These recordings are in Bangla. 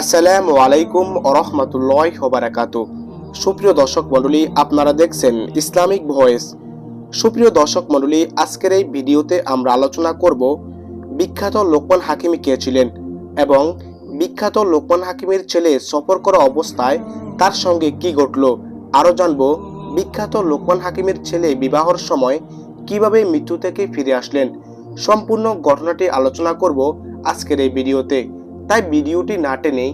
আসসালামু আলাইকুম আরহামতুল্লাহ ওবারাকাতু সুপ্রিয় দর্শক মণ্ডলী, আপনারা দেখছেন ইসলামিক ভয়েস। সুপ্রিয় দর্শক মণ্ডলী, আজকের এই ভিডিওতে আমরা আলোচনা করব বিখ্যাত লোকমান হাকিমি কে ছিলেন এবং বিখ্যাত লোকমান হাকিমের ছেলে সফর করা অবস্থায় তার সঙ্গে কি ঘটল, আরও জানব বিখ্যাত লোকমান হাকিমের ছেলে বিবাহর সময় কীভাবে মৃত্যু থেকে ফিরে আসলেন। সম্পূর্ণ ঘটনাটি আলোচনা করব আজকের এই ভিডিওতে। তাই ভিডিওটি না টেনে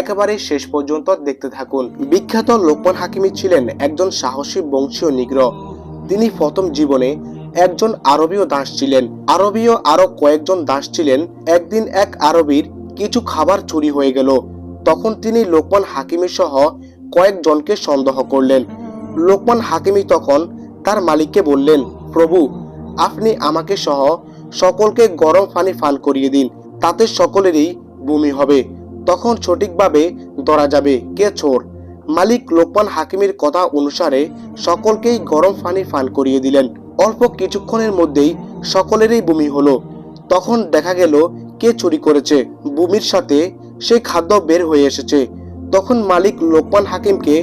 একেবারে শেষ পর্যন্ত দেখতে থাকুন। বিখ্যাত লোকমান হাকিমি ছিলেন একজন সাহসী বংশীয় নিগ্রহ। তিনি প্রথম জীবনে একজন আরবীয় দাস ছিলেন। আরবীয় আরও কয়েকজন দাস ছিলেন। একদিন এক আরবীর কিছু খাবার চুরি হয়ে গেল। তখন তিনি লোকমান হাকিমি সহ কয়েকজনকে সন্দেহ করলেন। লোকমান হাকিমি তখন তার মালিককে বললেন, প্রভু, আপনি আমাকে সহ সকলকে গরম পানি পান করিয়ে দিন। তাতে সকলেরই বমি হবে। তখন সঠিকভাবে ধরা যাবে কে চোর। মালিক লোকমান হাকিমের কথা অনুসারে সকলকেই গরম পানি পান করিয়ে দিলেন। অল্প কিছুক্ষণের মধ্যেই সকলেরই বমি হলো। তখন দেখা গেল কে চুরি করেছে। বমির সাথে সেই খাদ্য বের হয়ে এসেছে। তখন মালিক লোকমান হাকিমকে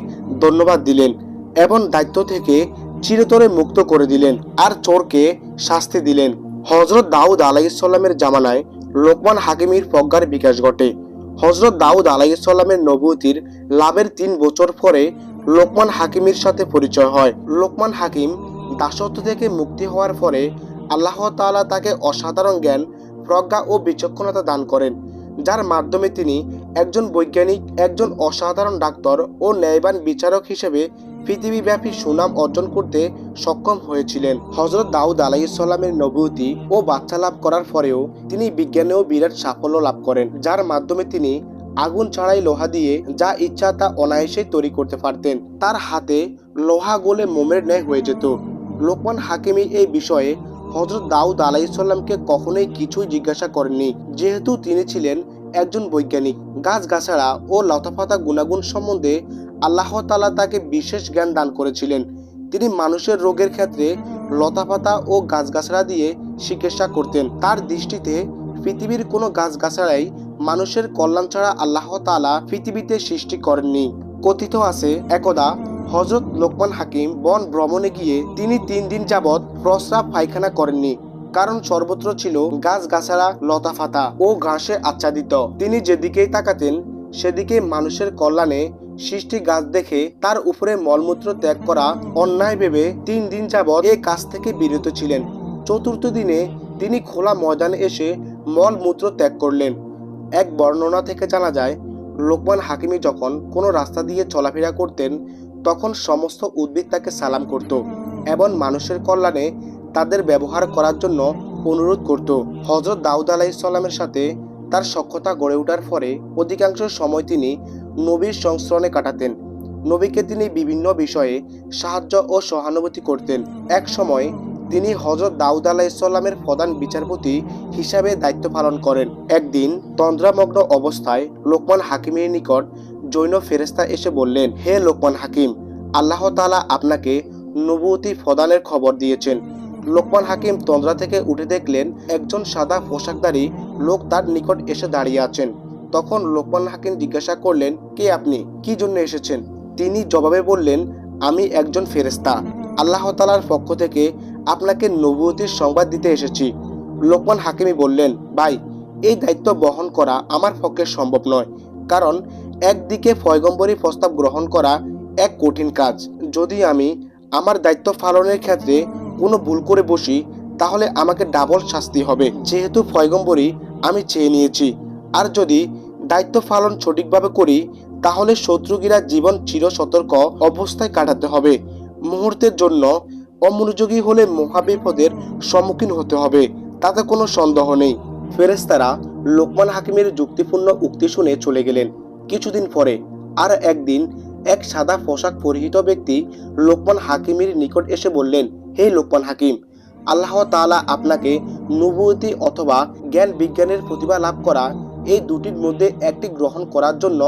ধন্যবাদ দিলেন এবং দায়িত্ব থেকে চিরতরে মুক্ত করে দিলেন। আর চোরকে শাস্তি দিলেন। হজরত দাউদ আলাইসাল্লামের জামানায় লোকমান হাকিমির প্রজ্ঞার বিকাশ ঘটে। হজরত দাউদ আলাইসাল্লামের নবুতির লাভের তিন বছর পরে লোকমান হাকিমের সাথে পরিচয় হয়। লোকমান হাকিম দাসত্ব থেকে মুক্তি হওয়ার পরে আল্লাহ তাআলা তাকে অসাধারণ জ্ঞান, প্রজ্ঞা ও বিচক্ষণতা দান করেন। যার মাধ্যমে তিনি একজন বৈজ্ঞানিক, একজন অসাধারণ ডাক্তার ও ন্যায়বান বিচারক হিসেবে পৃথিবীব্যাপী সুনাম অর্জন করতে সক্ষম হয়েছিলেন। হজরত দাউদ আলাইসাল্লামের নবুতি ও বাচ্চা লাভ করার পরেও তিনি বিজ্ঞানেও বিরাট সাফল্য লাভ করেন, যার মাধ্যমে তিনি আগুন ছাড়াই লোহা দিয়ে যা ইচ্ছা তা অনায়াসেই তৈরি করতে পারতেন। তার হাতে লোহা গোলে মোমের ন্যায় হয়ে যেত। লোকমান হাকিমি এই বিষয়ে হজরত দাউদ আলাইসাল্লামকে কখনোই কিছুই জিজ্ঞাসা করেননি, যেহেতু তিনি ছিলেন একজন বৈজ্ঞানিক। গাছগাছাড়া ও লতাপাতা গুণাগুণ সম্বন্ধে আল্লাহ তালা তাকে বিশেষ জ্ঞান দান করেছিলেন। তিনি মানুষের রোগের ক্ষেত্রে লতাপাতা ও গাছগাছড়া দিয়ে চিকিৎসা করতেন। তার দৃষ্টিতে পৃথিবীর কোনো গাছগাছাড়াই মানুষের কল্যাণ ছাড়া আল্লাহ তালা পৃথিবীতে সৃষ্টি করেননি। কথিত আছে, একদা হজরত লোকমান হাকিম বন ভ্রমণে গিয়ে তিনি তিন দিন যাবৎ প্রস্রাব পায়খানা করেননি। কারণ সর্বত্র ছিল গাছ গাছাড়া লতাফাতা ও ঘাসে আচ্ছাদিত। তিনি যেদিকেই তাকাতেন সেদিকে মানুষের কল্যাণে সৃষ্টি গাছ দেখে তার উপরে মলমূত্র ত্যাগ করা অন্যায় ভেবে তিন দিন যাবৎ এ কাজ থেকে বিরত ছিলেন। চতুর্থ দিনে তিনি খোলা ময়দানে এসে মলমূত্র ত্যাগ করলেন। এক বর্ণনা থেকে জানা যায়, লোকমান হাকিমি যখন কোনো রাস্তা দিয়ে চলাফেরা করতেন, তখন সমস্ত উদ্ভিদ তাকে সালাম করত এবং মানুষের কল্যাণে তাদের ব্যবহার করার জন্য অনুরোধ করত। হজরত দাউদ আলাইসাল্লামের সাথে তার সক্ষতা গড়ে ওঠার পরে অধিকাংশ সময় তিনি নবীর সংস্রণে কাটাতেন। নবীকে তিনি বিভিন্ন বিষয়ে সাহায্য ও সহানুভূতি করতেন। এক সময় তিনি হজরত দাউদ আলাইসাল্লামের প্রধান বিচারপতি হিসাবে দায়িত্ব পালন করেন। একদিন তন্দ্রামগ্ন অবস্থায় লোকমান হাকিমের নিকট জৈন ফেরেস্তা এসে বললেন, হে লোকমান হাকিম, আল্লাহ তাআলা আপনাকে নবুয়তি প্রদানের খবর দিয়েছেন। লোকমান হাকিম তন্দ্রা থেকে উঠে দেখলেন, একজন সাদা পোশাকধারী লোক তার নিকট এসে দাঁড়িয়ে আছেন। তখন লোকমান হাকিম জিজ্ঞাসা করলেন, কে আপনি? কি জন্য এসেছেন? তিনি জবাবে বললেন, আমি একজন ফেরেস্তা আল্লাহ তালার পক্ষ থেকে আপনাকে নবুয়তির সংবাদ দিতে এসেছি। লোকমান হাকিমি বললেন, ভাই, এই দায়িত্ব বহন করা আমার পক্ষে সম্ভব নয়। কারণ একদিকে ফয়গম্বরী প্রস্তাব গ্রহণ করা এক কঠিন কাজ। যদি আমি আমার দায়িত্ব পালনের ক্ষেত্রে কোনো ভুল করে বসি, তাহলে আমাকে ডাবল শাস্তি হবে। যেহেতু পয়গম্বরী আমি চেয়ে নিয়েছি। আর যদি দায়িত্ব পালন সঠিকভাবে করি, তাহলে শত্রুগীরা জীবন চির সতর্ক অবস্থায় কাটাতে হবে। মুহূর্তের জন্য অমনোযোগী হলে মহাবিপদের সম্মুখীন হতে হবে, তাতে কোনো সন্দেহ নেই। ফেরেস্তারা লোকমান হাকিমের যুক্তিপূর্ণ উক্তি শুনে চলে গেলেন। কিছুদিন পরে, আর একদিন এক সাদা পোশাক পরিহিত ব্যক্তি লোকমান হাকিমের নিকট এসে বললেন, হে লোকমান হাকিম, আল্লাহ তাআলা আপনাকে নবুয়তি অথবা জ্ঞান বিজ্ঞানের প্রতিভা লাভ করা এই দুটির মধ্যে একটি গ্রহণ করার জন্য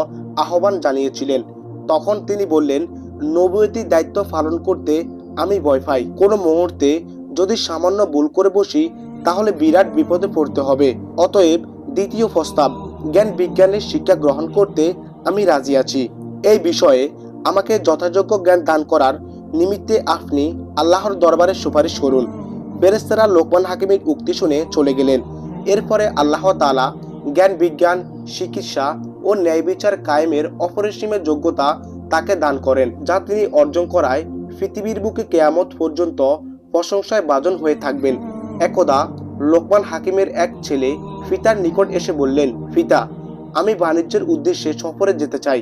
আহ্বান জানিয়েছিলেন। তখন তিনি বললেন নবুয়তি দায়িত্ব পালন করতে আমি ভয় পাই। কোনো মুহূর্তে যদি সামান্য ভুল করে বসি, তাহলে বিরাট বিপদে পড়তে হবে। অতএব দ্বিতীয় প্রস্তাব, জ্ঞান বিজ্ঞানের শিক্ষা গ্রহণ করতে আমি রাজি আছি। এই বিষয়ে আমাকে যথাযোগ্য জ্ঞান দান করার নিমিত্তে আপনি আল্লাহর দরবারে সুপারিশ করুন। বেরেস্তারা লোকমান হাকিমের উক্তি শুনে চলে গেলেন। এরপরে আল্লাহ তাআলা জ্ঞান বিজ্ঞান, চিকিৎসা ও ন্যায় বিচার কায়েমের অপরিসীমের যোগ্যতা তাকে দান করেন, যা তিনি অর্জন করায় পৃথিবীর বুকে কেয়ামত পর্যন্ত প্রশংসায় বাজন হয়ে থাকবেন। একদা লোকমান হাকিমের এক ছেলে ফিতার নিকট এসে বললেন, ফিতা, আমি বাণিজ্যের উদ্দেশ্যে সফরে যেতে চাই।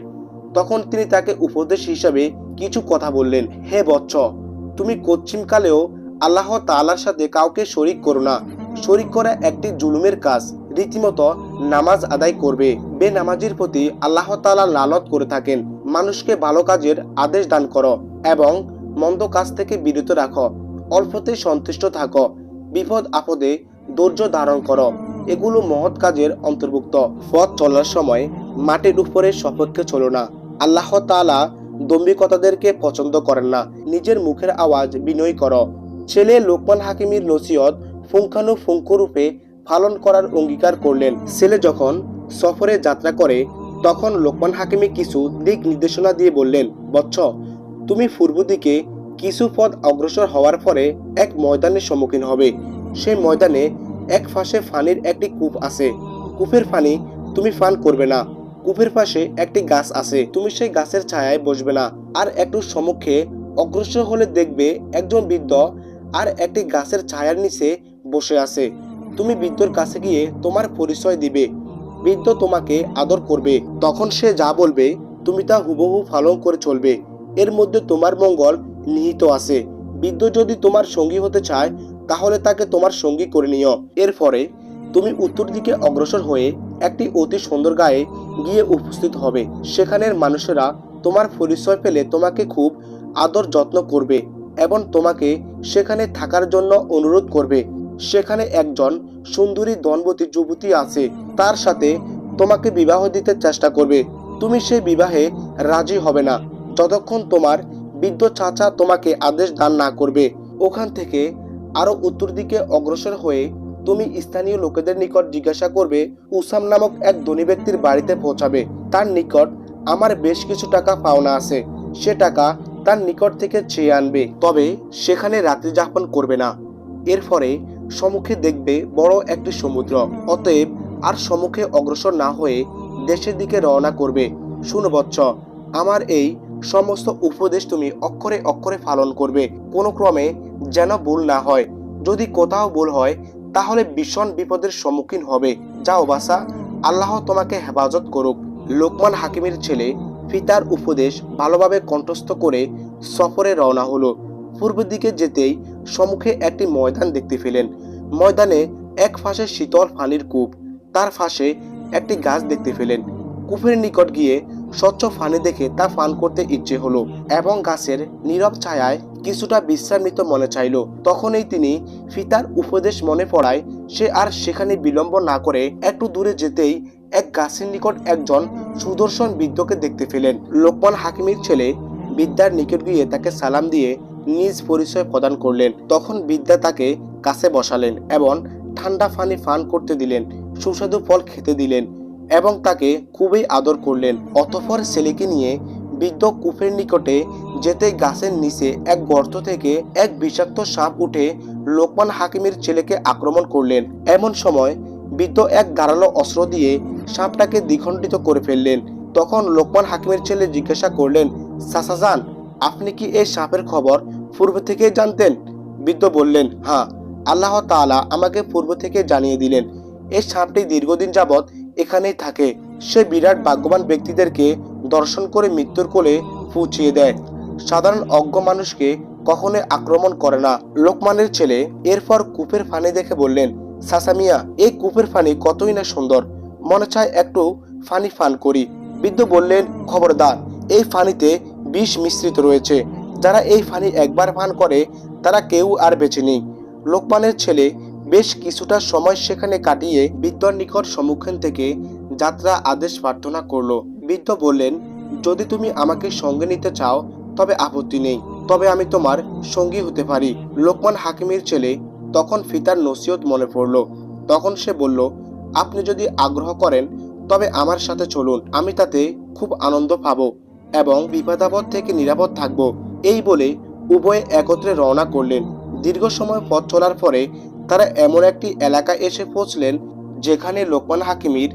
তখন তিনি তাকে উপদেশ হিসাবে কিছু কথা বললেন, হে বৎস তুমি কচ্ছিমকালেও আল্লাহ তালার সাথে কাউকে শরিক করো না। শরিক করা একটি জুলুমের কাজ। রীতিমতো নামাজ আদায় করবে। বেনামাজির প্রতি আল্লাহ তাআলা লালত করে থাকেন। মানুষকে ভালো কাজের আদেশ দান করো এবং মন্দ কাজ থেকে বিরত রাখো। অল্পতে সন্তুষ্ট থাকো। বিপদ আপদে ধৈর্য ধারণ করো। এগুলো মহৎ কাজের অন্তর্ভুক্ত। পথ চলার সময় মাটির উপরে সপক্ষে চলো না। আল্লাহ তাআলা দম্ভিকতাদেরকে পছন্দ করেন না। নিজের মুখের আওয়াজ বিনয় করো। ছেলে লোকমান হাকিমের নসিহত পুঙ্খানুপুঙ্খ রূপে পালন করার অঙ্গীকার করলেন। ছেলে যখন সফরে যাত্রা করে, তখন লোকমান হাকিমি কিছু দিক নির্দেশনা দিয়ে বললেন বৎস তুমি পূর্ব দিকে কিছু পথ অগ্রসর হওয়ার পরে এক ময়দানের সম্মুখীন হবে। সেই ময়দানে এক পাশে ফানির একটি কূপ আছে। কূপের ফানি তুমি ফান করবে না। কূপের পাশে একটি গাছ আছে। তুমি সেই গাছের ছায়ায় বসবে না। আর একটু সম্মুখে অগ্রসর হলে দেখবে একজন বৃদ্ধ আর একটি গাছের ছায়ার নিচে বসে আছে। তুমি বৃদ্ধর কাছে গিয়ে তোমার পরিচয় দিবে। বৃদ্ধ তোমাকে আদর করবে। তখন সে যা বলবে, তুমি তা হুবহু পালন করে চলবে। এর মধ্যে তোমার মঙ্গল নিহিত আছে। বৃদ্ধ যদি তোমার সঙ্গী হতে চায়, তাহলে তাকে তোমার সঙ্গী করে নিও। এরপরে তুমি উত্তর দিকে অগ্রসর হয়ে একটি অতি সুন্দর গায়ে গিয়ে উপস্থিত হবে। সেখানের মানুষেরা তোমার পরিচয় পেলে তোমাকে খুব আদর যত্ন করবে এবং তোমাকে সেখানে থাকার জন্য অনুরোধ করবে। সেখানে একজন সুন্দরী দনবতী যুবতী আছে, তার সাথে তোমাকে বিবাহ দিতে চেষ্টা করবে। তুমি সেই বিবাহে রাজি হবে না। যতক্ষণ তোমার বৃদ্ধ চাচা তোমাকে আদেশ দান না করবে, ওখান থেকে আরও উত্তর দিকে অগ্রসর হয়ে তুমি স্থানীয় লোকেদের নিকট জিজ্ঞাসা করবে, উসাম নামক এক ধনী ব্যক্তির বাড়িতে পৌঁছাবে। তার নিকট আমার বেশ কিছু টাকা পাওনা আছে, সে টাকা তার নিকট থেকে চেয়ে আনবে। তবে সেখানে রাত্রি যাপন করবে না। এর ফলে সম্মুখে দেখবে বড় একটি সমুদ্র। অতএব আর সম্মুখে অগ্রসর না হয়ে দেশের দিকে রওনা করবে। শুনো বৎস, আমার এই সমস্ত উপদেশ তুমি অক্ষরে অক্ষরে পালন করবে। কোনো ক্রমে যেন ভুল না হয়। যদি কোথাও ভুল হয়, তাহলে ভীষণ বিপদের সম্মুখীন হবে। যাও বাসা আল্লাহ তোমাকে হেফাজত করুক। লোকমান হাকিমের ছেলে পিতার উপদেশ ভালোভাবে কণ্ঠস্থ করে সফরে রওনা হলো। পূর্ব দিকে যেতেই সম্মুখে একটি ময়দান দেখতে পেলেন। ময়দানে এক পাশে শীতল পানির কূপ, তার পাশে একটি গাছ দেখতে পেলেন। কূপের নিকট গিয়ে স্বচ্ছ পানি দেখে তা পান করতে ইচ্ছে হলো এবং গাছের নীরব ছায়ায় কিছুটা বিশ্রাম নিতে মনে চাইল। তখনই তিনি ফিতার উপদেশ মনে পড়ায় সে আর সেখানে বিলম্ব না করে একটু দূরে যেতেই এক গাছের নিকট একজন সুদর্শন বৃদ্ধকে দেখতে পেলেন। লোকমান হাকিমের ছেলে বিদ্যার নিকট গিয়ে তাকে সালাম দিয়ে নিজ পরিচয় প্রদান করলেন। তখন বিদ্যা তাকে কাছে বসালেন এবং ঠান্ডা পানি পান করতে দিলেন, সুস্বাদু ফল খেতে দিলেন এবং তাকে খুবই আদর করলেন। অতঃপর ছেলেকে নিয়ে বৃদ্ধ কূপের নিকটে যেতে গাছের নিচে এক গর্ত থেকে এক বিষাক্ত সাপ উঠে লোকমান হাকিমের ছেলেকে আক্রমণ করলেন। এমন সময় বৃদ্ধ এক ধারালো অস্ত্র দিয়ে সাপটাকে দ্বিখণ্ডিত করে ফেললেন। তখন লোকমান হাকিমের ছেলে জিজ্ঞাসা করলেন সাসাজান আপনি কি এই সাপের খবর পূর্ব থেকে জানতেন? বৃদ্ধ বললেন হ্যাঁ আল্লাহ তাআলা আমাকে পূর্ব থেকে জানিয়ে দিলেন। এই সাপটি দীর্ঘদিন যাবৎ এখানেই থাকে। সে বিরাট ভাগ্যবান ব্যক্তিদেরকে দর্শন করে মৃত্যুর কোলে পৌঁছিয়ে দেয়। সাধারণ অজ্ঞ মানুষকে কখনোই আক্রমণ করে না। লোকমানের ছেলে এরপর কূপের পানি দেখে বললেন সাসামিয়া এই কূপের ফানি কতই না সুন্দর। মনে চায় একটু ফানি ফান করি। বৃদ্ধ বললেন, খবরদার, এই পানিতে বিষ মিশ্রিত রয়েছে। যারা এই পানি একবার পান করে, তারা কেউ আর বেঁচে নেই। লোকমানের ছেলে বেশ কিছুটা সময় সেখানে কাটিয়ে বৃদ্ধর নিকট সম্মুখীন থেকে যাত্রা আদেশ প্রার্থনা করল। বৃদ্ধ বললেন, যদি তুমি আমাকে সঙ্গে নিতে চাও, তবে আপত্তি নেই। তবে আমি তোমার সঙ্গী হতে পারি। লোকমান হাকিমের ছেলে তখন ফিতার নসিহত মনে পড়ল। তখন সে বলল, আপনি যদি আগ্রহ করেন, তবে আমার সাথে চলুন। আমি তাতে খুব আনন্দ পাবো। এবং বিপদাপদ থেকে নিরাপদ থাকব। এই বলে উভয়ে একত্রে রওনা করলেন। দীর্ঘ সময় পথ চলার পরে তারা এমন একটি এলাকায় এসে পৌঁছলেন যেখানে লোকমান হাকিমির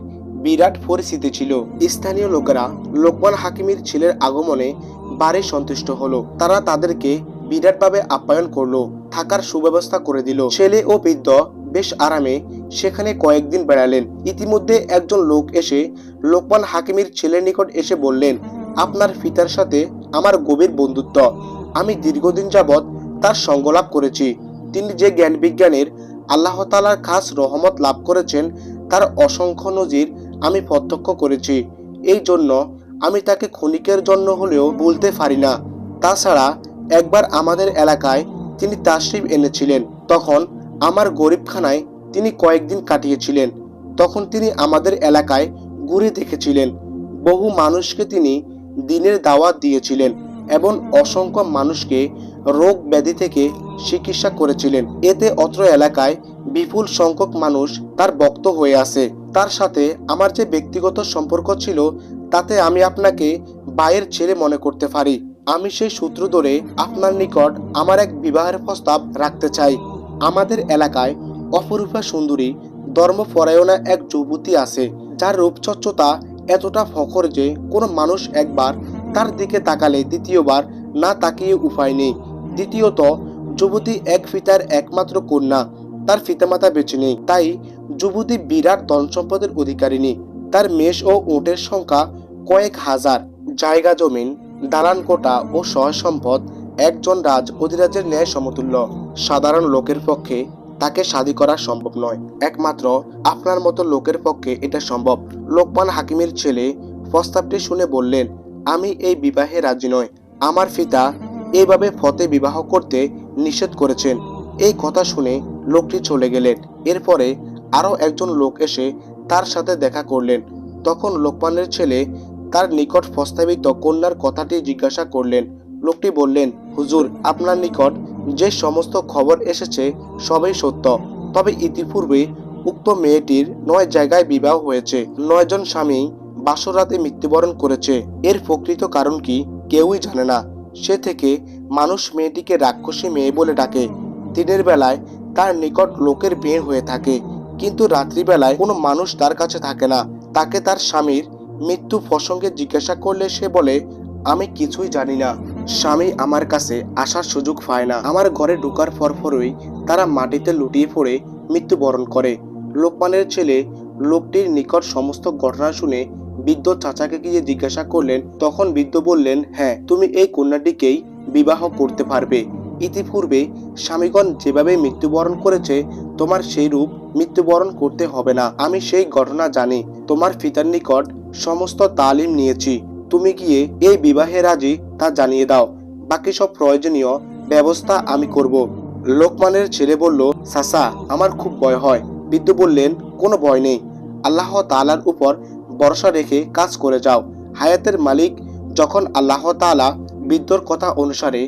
বিরাট পরিস্থিতি ছিল। স্থানীয় লোকেরা লোকমান হাকিমির ছেলের আগমনে বারে সন্তুষ্ট হলো। তারা তাদেরকে বিরাটভাবে আপ্যায়ন করল, থাকার সুব্যবস্থা করে দিল। ছেলে ও বৃদ্ধ বেশ আরামে সেখানে কয়েকদিন বেড়ালেন। ইতিমধ্যে একজন লোক এসে লোকমান হাকিমের ছেলের নিকট এসে বললেন আপনার পিতার সাথে আমার গভীর বন্ধুত্ব। আমি দীর্ঘদিন যাবৎ তার সঙ্গলাভ করেছি। তিনি যে জ্ঞান বিজ্ঞানের আল্লাহ তালার খাস রহমত লাভ করেছেন, তার অসংখ্য নজির আমি প্রত্যক্ষ করেছি। এই জন্য আমি তাকে ক্ষণিকের জন্য হলেও বলতে পারি না। তাছাড়া একবার আমাদের এলাকায় তিনি তাশরিফ এনেছিলেন। তখন আমার গরিবখানায় তিনি কয়েকদিন কাটিয়েছিলেন। তখন তিনি আমাদের এলাকায় ঘুরে দেখেছিলেন। বহু মানুষকে তিনি দিনের দাওয়াত দিয়েছিলেন এবং অসংখ্য মানুষকে রোগ ব্যাধি থেকে চিকিৎসা করেছিলেন। এতে অত্র এলাকায় বিপুল সংখ্যক মানুষ তার বক্ত হয়ে আছে। তার সাথে আমার যে ব্যক্তিগত সম্পর্ক ছিল, তাতে আমি আপনাকে বায়ের ছেলে মনে করতে পারি। আমি সেই সূত্র ধরে আপনার নিকট আমার এক বিবাহের প্রস্তাব রাখতে চাই। আমাদের এলাকায় অপরূপা সুন্দরী ধর্মপরায়ণা এক যুবতী আছে, যার রূপচর্চতা এতটা ফখর যে কোনো মানুষ একবার তার দিকে তাকালে দ্বিতীয়বার না তাকিয়ে উপায় নেই। দ্বিতীয়ত, যুবতী এক ফিতার একমাত্র কন্যা, তার পিতামাতা বেঁচে নেই। তাই যুবতী বিরাট ধন সম্পদের অধিকারিণী। তার মেষ ও ওটের সংখ্যা কয়েক হাজার। জায়গা জমিন, দালান কোটা ও সহায় সম্পদ একজন রাজ অধিরাজের ন্যায় সমতুল্য। সাধারণ লোকের পক্ষে তাকে শাদি করা সম্ভব নয়। একমাত্র আপনার মতো লোকের পক্ষে এটা সম্ভব। লোকমান হাকিমের ছেলে প্রস্তাবটি শুনে বললেন, আমি এই বিবাহে রাজি নয় আমার পিতা এইভাবে ফতে বিবাহ করতে নিষেধ করেছেন। এই কথা শুনে লোকটি চলে গেলেন। এরপরে আরও একজন লোক এসে তার সাথে দেখা করলেন। তখন লোকমানের ছেলে তার নিকট প্রস্তাবিত কন্যার কথাটি জিজ্ঞাসা করলেন। লোকটি বললেন, হুজুর, আপনার নিকট যে সমস্ত খবর এসেছে সবই সত্য। তবে ইতিপূর্বে উক্ত মেয়েটির নয় জায়গায় বিবাহ হয়েছে। নয়জন স্বামী বাসরাতে মৃত্যুবরণ করেছে। এর প্রকৃত কারণ কি কেউই জানে না। সে থেকে মানুষ মেয়েটিকে রাক্ষসী মেয়ে বলে ডাকে। দিনের বেলায় তার নিকট লোকের বিয়ে হয়ে থাকে, কিন্তু রাত্রিবেলায় কোনো মানুষ তার কাছে থাকে না। তাকে তার স্বামীর মৃত্যু প্রসঙ্গে জিজ্ঞাসা করলে সে বলে, আমি কিছুই জানি না। স্বামী আমার কাছে আসার সুযোগ পায় না। আমার ঘরে ঢোকার পরপরই তারা মাটিতে লুটিয়ে পড়ে মৃত্যুবরণ করে। লোকমানের ছেলে লোকটির নিকট সমস্ত ঘটনা শুনে বৃদ্ধ চাচাকে গিয়ে জিজ্ঞাসা করলেন, তখন বৃদ্ধ বললেন হ্যাঁ তুমি এই কন্যাটিকেই বিবাহ করতে পারবে। ইতিপূর্বে স্বামীগণ যেভাবে মৃত্যুবরণ করেছে, তোমার সেই রূপ মৃত্যুবরণ করতে হবে না। আমি সেই ঘটনা জানি। তোমার পিতার নিকট সমস্ত তালিম নিয়েছি। তুমি গিয়ে এই বিবাহে রাজি তা জানিয়ে দাও। বাকি সব প্রয়োজনীয় ব্যবস্থা আমি করব। লোকমানের ছেলে বলল সাসা আমার খুব ভয় হয়। বৃদ্ধ বললেন, কোনো ভয় নেই। আল্লাহ তাআলার উপর ভরসা রেখে কাজ করে যাও। হায়াতের মালিক যখন আল্লাহ তাআলা বৃদ্ধর কথা অনুসারে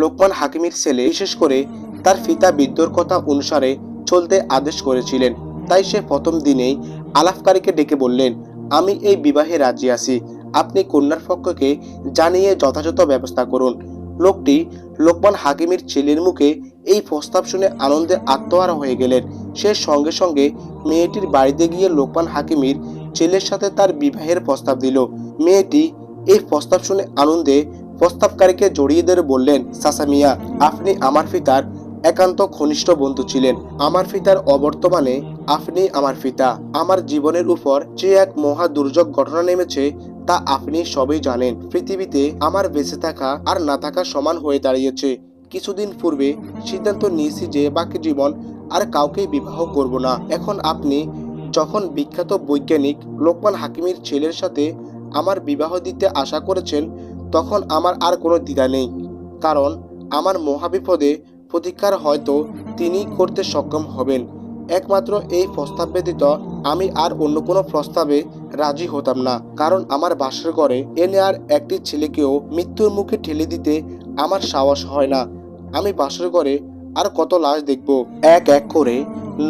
লোকমান হাকিমের ছেলে, বিশেষ করে তার পিতা বৃদ্ধর কথা অনুসারে চলতে আদেশ করেছিলেন, তাই সে প্রথম দিনেই আলাফকারীকে ডেকে বললেন, আমি এই বিবাহে রাজি আছি। আপনি কন্যার পক্ষকে জানিয়ে যথাযথ ব্যবস্থা করুন। লোকটি লোকমান হাকিমের ছেলের মুখে এই প্রস্তাব শুনে আনন্দে আত্মহারা হয়ে গেলেন। সে সঙ্গে সঙ্গে মেয়েটির বাড়িতে গিয়ে লোকমান হাকিমের ছেলের সাথে তার বিবাহের প্রস্তাব দিল। মেয়েটি এই প্রস্তাব শুনে আনন্দে প্রস্তাবকারীকে জড়িয়ে ধরে বললেন সাসা মিয়া, আপনি আমার পিতার একান্ত ঘনিষ্ঠ বন্ধু ছিলেন। আমার পিতার অবর্তমানে আপনি আমার পিতা। আমার জীবনের উপর যে এক মহা দুর্যোগ ঘটনা নেমেছে তা আপনি সবই জানেন। পৃথিবীতে আমার বেঁচে থাকা আর না থাকা সমান হয়ে দাঁড়িয়েছে। কিছুদিন পূর্বে সিদ্ধান্ত নিয়েছি যে বাকি জীবন আর কাউকেই বিবাহ করব না। এখন আপনি যখন বিখ্যাত বৈজ্ঞানিক লোকমান হাকিমের ছেলের সাথে আমার বিবাহ দিতে আশা করেছেন, তখন আমার আর কোনো দ্বিধা নেই। কারণ আমার মহাবিপদে প্রতিকার হয়তো তিনি করতে সক্ষম হবেন। একমাত্র এই প্রস্তাব ব্যতীত আমি আর অন্য কোনো প্রস্তাবে রাজি হতাম না। কারণ আমার বাসর ঘরে এনে আর একটি ছেলেকেও মৃত্যুর মুখে ঠেলে দিতে আমার সাহস হয় না। আমি বাসর ঘরে আর কত লাশ দেখব? এক এক করে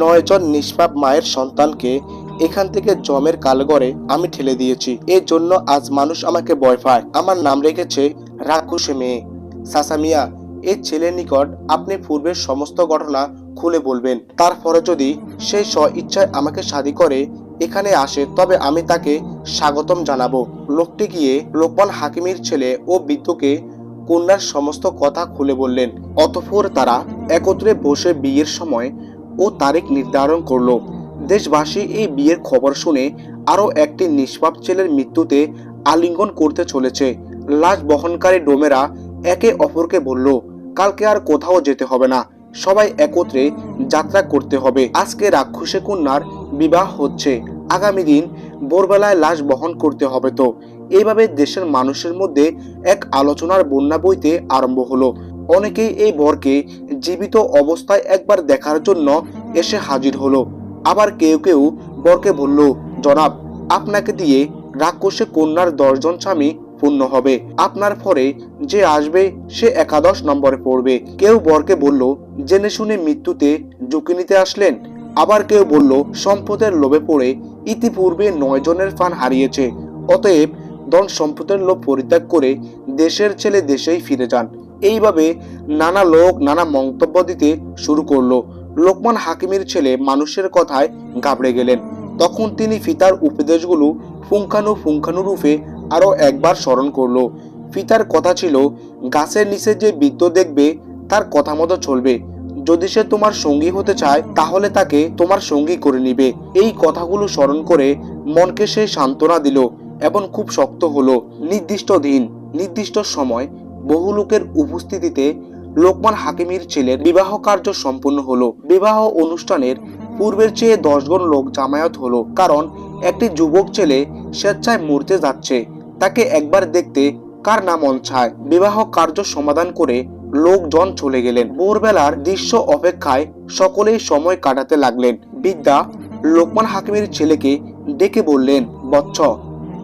নয়জন নিষ্পাপ মায়ের সন্তানকে এখান থেকে জমের কালগড়ে আমি ঠেলে দিয়েছি। এর জন্য আজ মানুষ আমাকে ভয় পায়। আমার নাম রেখেছে রাক্ষসে মেয়ে। সাসামিয়া এই ছেলের নিকট আপনি পূর্বের সমস্ত ঘটনা খুলে বলবেন, তারপরে যদি সেই স্ব ইচ্ছায় আমাকে শাদি করে, এখানে আসে, তবে আমি তাকে স্বাগতম জানাব। লোকটি গিয়ে লোকমান হাকিমের ছেলে ও বৃদ্ধকে কন্যার সমস্ত কথা খুলে বললেন। অতঃপর তারা একত্রে বসে বিয়ের সময় ও তারিখ নির্ধারণ করল। দেশবাসী এই বিয়ের খবর শুনে আরও একটি নিষ্পাপ ছেলের মৃত্যুতে আলিঙ্গন করতে চলেছে। লাশ বহনকারী ডোমেরা একে অপরকে বলল, কালকে আর কোথাও যেতে হবে না। সবাই একত্রে যাত্রা করতে হবে। আজকে রাক্ষসে কন্যার বিবাহ হচ্ছে। আগামী দিন ভোরবেলায় লাশ বহন করতে হবে তো। এইভাবে দেশের মানুষের মধ্যে এক আলোচনার বন্যা বইতে আরম্ভ হলো। অনেকেই এই বরকে জীবিত অবস্থায় একবার দেখার জন্য এসে হাজির হলো। আবার কেউ কেউ বরকে বলল, জনাব, আপনাকে দিয়ে রাক্ষসে কন্যার দশজন স্বামী পূর্ণ হবে। আপনার পরে যে আসবে সে একাদশ নম্বরে পড়বে। কেউ বরকে বলল জেনে শুনে মৃত্যুতে ঝুঁকি নিতে আসলেন। আবার কেউ বলল, সম্পদের লোভে পড়ে ইতিপূর্বে নয় জনের ফান হারিয়েছে। অতএব ধন সম্পদের লোভ পরিত্যাগ করে দেশের ছেলে দেশেই ফিরে যান। এইভাবে নানা লোক নানা মন্তব্য দিতে শুরু করল। লোকমান হাকিমের ছেলে মানুষের কথায় গাবড়ে গেলেন। তখন তিনি ফিতার উপদেশগুলো পুঙ্খানু রূপে আরও একবার স্মরণ করল। ফিতার কথা ছিল, গাছের নিচে যে বৃত্ত দেখবে, তার কথা মতো চলবে। যদি সে তোমার সঙ্গী হতে চায়, তাহলে তাকে তোমার সঙ্গী করে নিবে। এই কথাগুলো স্মরণ করে মনকে সে সান্ত্বনা দিল এবং খুব শক্ত হলো। নির্দিষ্ট দিন, নির্দিষ্ট সময়, বহু লোকের উপস্থিতিতে লোকমান হাকিমির ছেলের বিবাহ কার্য সম্পন্ন হলো। বিবাহ অনুষ্ঠানের পূর্বের চেয়ে দশজন লোক জামায়াত হলো, কারণ একটি যুবক ছেলে স্বেচ্ছায় মরতে যাচ্ছে। তাকে একবার দেখতে কার নাম চায় বিবাহ কার্য সমাধান করে লোকজন চলে গেলেন। ভোরবেলার দৃশ্য অপেক্ষায় সকলেই সময় কাটাতে লাগলেন। বিদ্যা লোকমান হাকিমের ছেলেকে ডেকে বললেন, বচ্চ,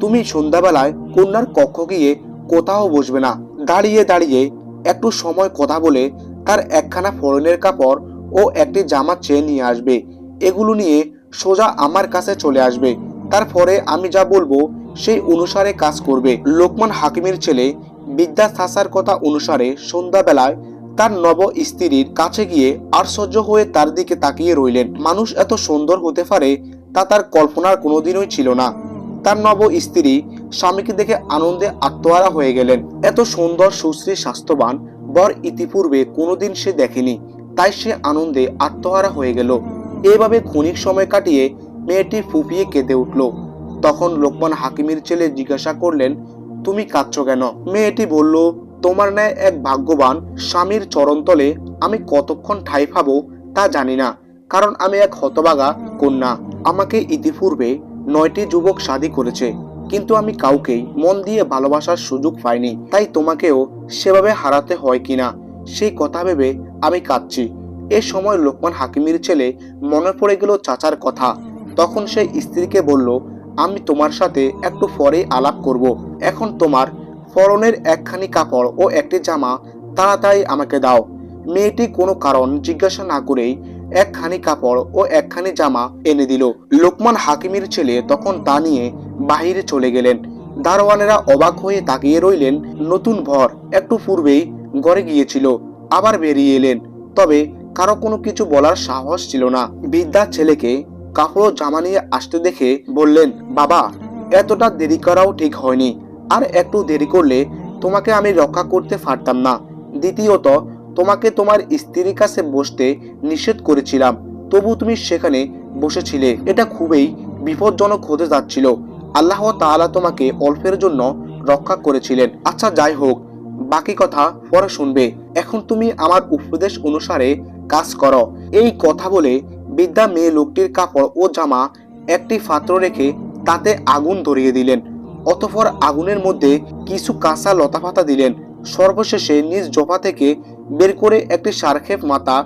তুমি সন্ধ্যাবেলায় কন্যার কক্ষ গিয়ে কোথাও বসবে না। দাঁড়িয়ে দাঁড়িয়ে একটু সময় কথা বলে তার একখানা ফরনের কাপড় ও একটি জামা চেয়ে নিয়ে আসবে। এগুলো নিয়ে সোজা আমার কাছে চলে আসবে। তারপরে আমি যা বলব সেই অনুসারে কাজ করবে। লোকমান হাকিমের ছেলে বিদ্যা সাসার কথা অনুসারে সন্ধ্যাবেলায় তার নব স্ত্রীর কাছে গিয়ে আশ্চর্য হয়ে তার দিকে তাকিয়ে রইলেন। মানুষ এত সুন্দর হতে পারে তা তার কল্পনার কোনোদিনই ছিল না। তার নব স্ত্রী স্বামীকে দেখে আনন্দে আত্মহারা হয়ে গেলেন। এত সুন্দর সুশ্রী স্বাস্থ্যবান বর ইতিপূর্বে কোনোদিন সে দেখেনি, তাই সে আনন্দে আত্মহারা হয়ে গেল। এভাবে ক্ষণিক সময় কাটিয়ে মেয়েটি ফুপিয়ে কেঁদে উঠল। তখন লোকমান হাকিমের ছেলে জিজ্ঞাসা করলেন তুমি কাঁদছ কেন? মেয়েটি বলল, তোমার ন্যায় এক ভাগ্যবান স্বামীর চরণতলে আমি কতক্ষণ ঠাই পাবো তা জানি না, কারণ আমি এক হতবাগা কন্যা। আমাকে ইতিপূর্বে নয়টি যুবক শাদী করেছে, কিন্তু আমি কাউকেই মন দিয়ে ভালোবাসার সুযোগ পাইনি। তাই তোমাকেও সেভাবে হারাতে হয় কিনা সেই কথা ভেবে আমি কাঁদছি। এ সময় লোকমান হাকিমের ছেলে মনে পড়ে গেল চাচার কথা। তখন সে স্ত্রীকে বলল আমি তোমার সাথে একটু পরে আলাপ করব। এখন তোমার পরনের একখানি কাপড় ও একটি জামা তাড়াতাড়ি আমাকে দাও। মেয়েটি কোনো কারণ জিজ্ঞাসা না করেই একখানি কাপড় ও একখানি জামা এনে দিল। লোকমান হাকিমের ছেলে তখন তা নিয়ে বাহিরে চলে গেলেন। দারোয়ানেরা অবাক হয়ে তাকিয়ে রইলেন নতুন ভর একটু পূর্বেই ঘরে গিয়েছিল, আবার বেরিয়ে এলেন। তবে কারও কোনো কিছু বলার সাহস ছিল না। বিদ্যার ছেলেকে কাপড় জামা নিয়ে আসতে দেখে বললেন, বাবা, এতটা দেরি করাও ঠিক হয়নি। আর একটু দেরি করলে তোমাকে আমি রক্ষা করতে পারতাম না। দ্বিতীয়ত, তোমাকে তোমার স্ত্রীর কাছে বসতে নিষেধ করেছিলাম। তবু তুমি সেখানে বসেছিলে। এটা খুবই বিপজ্জনক হতে যাচ্ছিল। আল্লাহ তাআলা তোমাকে অল্পের জন্য রক্ষা করেছিলেন। আচ্ছা যাই হোক, বাকি কথা পরে শুনবে। এখন তুমি আমার উপদেশ অনুসারে কাজ করো। এই কথা বলে বিদ্যা মেয়ে লোকটির কাপড় ও জামা একটি ফাত্র রেখে তাতে আগুন ধরিয়ে দিলেন। অতঃপর আগুনের মধ্যে কিছু কাঁচা লতাপাতা দিলেন। সর্বশেষে নিজ জপা থেকে বের করে একটি সারক্ষেপ মাথা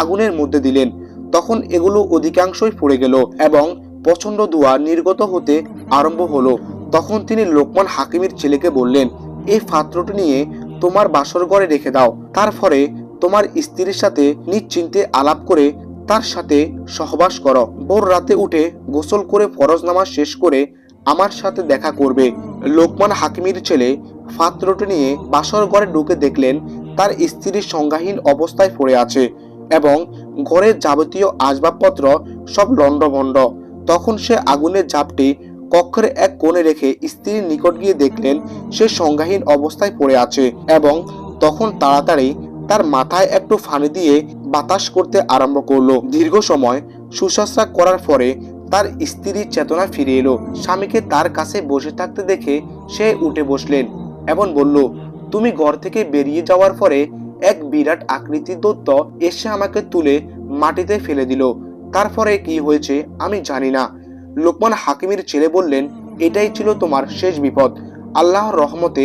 আগুনের মধ্যে দিলেন। তখন এগুলো অধিকাংশই পড়ে গেল এবং প্রচণ্ড ধোঁয়া নির্গত হতে আরম্ভ হলো। তখন তিনি লোকমান হাকিমের ছেলেকে বললেন এই পাত্রটি নিয়ে তোমার বাসর ঘরে রেখে দাও। তারপরে তোমার স্ত্রীর সাথে নিশ্চিন্তে আলাপ করে তার সাথে সহবাস করো। ভোর রাতে উঠে গোসল করে ফরজ নামাজ শেষ করে আমার সাথে দেখা করবে। লোকমান হাকিমির ছেলে ফাত্রটি নিয়ে বাসর ঘরে ঢুকে দেখলেন তার স্ত্রীর সংজ্ঞাহীন অবস্থায় পড়ে আছে এবং ঘরের যাবতীয় আসবাবপত্র সব লণ্ডভণ্ড। তখন সে আগুনের ঝাপটি কক্ষের এক কোণে রেখে স্ত্রীর নিকট গিয়ে দেখলেন সে সংজ্ঞাহীন অবস্থায় পড়ে আছে এবং তখন তাড়াতাড়ি তার মাথায় একটু ফানি দিয়ে বাতাস করতে আরম্ভ করল। দীর্ঘ সময় সুশ্বাসা করার পরে তার স্ত্রীর চেতনা ফিরে এলো। স্বামীকে তার কাছে বসে থাকতে দেখে সে উঠে বসলেন এবং বলল, তুমি ঘর থেকে বেরিয়ে যাওয়ার পরে এক বিরাট আকৃতির দত্ত এসে আমাকে তুলে মাটিতে ফেলে দিল। তারপরে কি হয়েছে আমি জানি না। লোকমান হাকিমের ছেলে বললেন, এটাই ছিল তোমার শেষ বিপদ। আল্লাহর রহমতে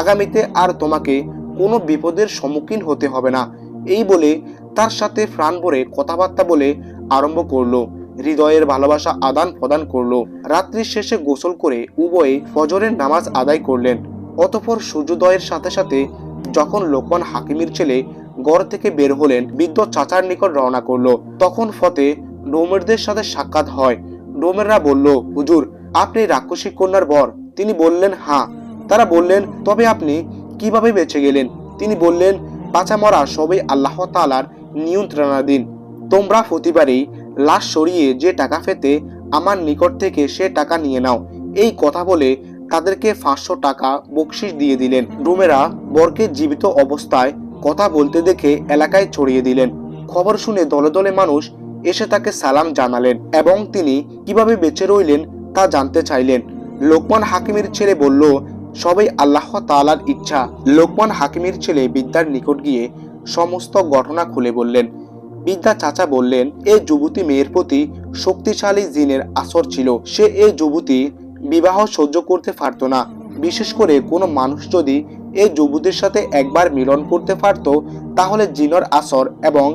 আগামীতে আর তোমাকে কোনো বিপদের সম্মুখীন হতে হবে না। এই বলে তার সাথে প্রাণ ভরে কথাবার্তা বলে আরম্ভ করল। হৃদয়ের ভালোবাসা আদান প্রদান করল। রাত্রির শেষে গোসল করে উভয়ে ফজরের নামাজ আদায় করলেন। অতঃপর সূর্যোদয়ের সাথে সাথে যখন লোকমান হাকিমের ছেলে ঘর থেকে বের হলেন, বৃদ্ধ চাচার নিকট রওনা করল। তখন ফতে ডোমেরদের সাথে সাক্ষাৎ হয়। ডোমেররা বলল, হুজুর, আপনি রাক্ষসী কন্যার বর। তিনি বললেন হ্যাঁ। তারা বললেন, তবে আপনি কীভাবে বেঁচে গেলেন? তিনি বললেন বাঁচা মরা সবই আল্লাহ তালার নিয়ন্ত্রণাধীন। তোমরা প্রতিবারই লাশ সরিয়ে যে টাকা ফেতে আমার নিকট থেকে সে টাকা নিয়ে নাও। এই কথা বলে তাদেরকে পাঁচশো টাকা বকশিস দিয়ে দিলেন। রুমেরা বরকে জীবিত অবস্থায় কথা বলতে দেখে এলাকায় ছড়িয়ে দিলেন। খবর শুনে দলে দলে মানুষ এসে তাকে সালাম জানালেন এবং তিনি কীভাবে বেঁচে রইলেন তা জানতে চাইলেন। লোকমান হাকিমের ছেলে বলল সবই আল্লাহ তালার ইচ্ছা। লোকমান হাকিমের ছেলে বিদ্যার নিকট গিয়ে সমস্ত ঘটনা খুলে বললেন। বিদ্যা চাচা বললেন এই যুবতী মেয়ের প্রতি শক্তিশালী জিনের আসর ছিল। সে এই যুবতী বিবাহ সহ্য করতে পারত না। বিশেষ করে কোনো মানুষ যদি এই যুবতীর সাথে একবার মিলন করতে পারত, তাহলে জিনের আসর এবং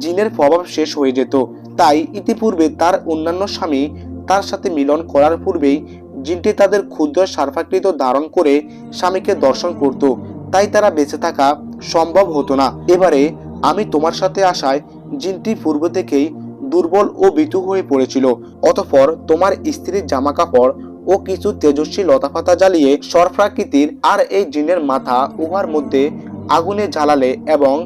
জিনের প্রভাব শেষ হয়ে যেত। তাই ইতিপূর্বে তার অন্যান্য স্বামী তার সাথে মিলন করার পূর্বেই জিনটি তাদের ক্ষুদ্র সার্ফাকৃত ধারণ করে স্বামীকে দর্শন করত। তাই তারা বেঁচে থাকা সম্ভব হতো না। এবারে আমি তোমার সাথে আসায় জিনটি পূর্ব থেকেই দুর্বল ও বিতু হয়ে পড়েছিল। অতঃপর তোমার স্ত্রীর জামা কাপড় ও কিছু তেজস্বী লতাপাতা জ্বালিয়ে সরফ্রাকৃতির আর এই জিনের মাথা উহার মধ্যে আগুনে জ্বালালে এবং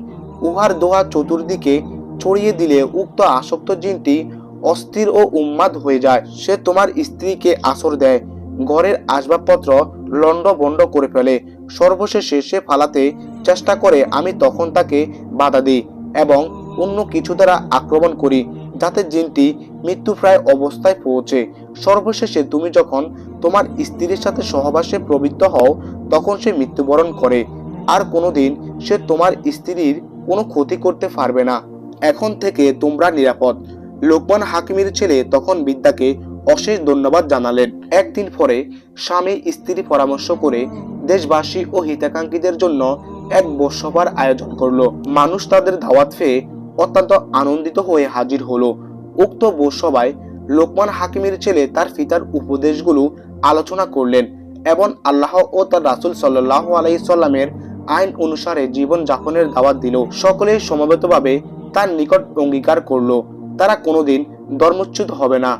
উহার দোহা চতুর্দিকে ছড়িয়ে দিলে উক্ত আসক্ত জিনটি অস্থির ও উন্মাদ হয়ে যায়। সে তোমার স্ত্রীকে আসর দেয়। ঘরের আসবাবপত্র লন্ড বন্ড করে ফেলে। সর্বশেষে সে ফালাতে চেষ্টা করে, আমি তখন তাকে বাধা দিই এবং অন্য কিছু দ্বারা আক্রমণ করি, যাতে জিনটি মৃত্যুপ্রায় অবস্থায় পৌঁছে। সর্বশেষে তুমি যখন তোমার স্ত্রীর সাথে সহবাসে প্রবৃত্ত হও, তখন সে মৃত্যুবরণ করে। আর কোনোদিন সে তোমার স্ত্রীর কোনো ক্ষতি করতে পারবে না। এখন থেকে তোমরা নিরাপদ। লোকমান হাকিমের ছেলে তখন বিদ্যাকে অশেষ ধন্যবাদ জানালেন। একদিন পরে স্বামী স্ত্রী পরামর্শ করে দেশবাসী ও হিতাকাঙ্ক্ষীদের জন্য এক বসবার আয়োজন করল। মানুষ তাদের দাওয়াত পেয়ে অত্যন্ত আনন্দিত হয়ে হাজির হলো। উক্ত বসবায় লোকমান হাকিমের ছেলে তার পিতার উপদেশগুলো আলোচনা করলেন এবং আল্লাহ ও তার রাসূল সাল্লাহ আলাইসাল্লামের আইন অনুসারে জীবন যাপনের দাওয়াত দিল। সকলেই সমবেতভাবে তার নিকট অঙ্গীকার করল। তারা কোনোদিন ধর্মচ্যুত হবে না।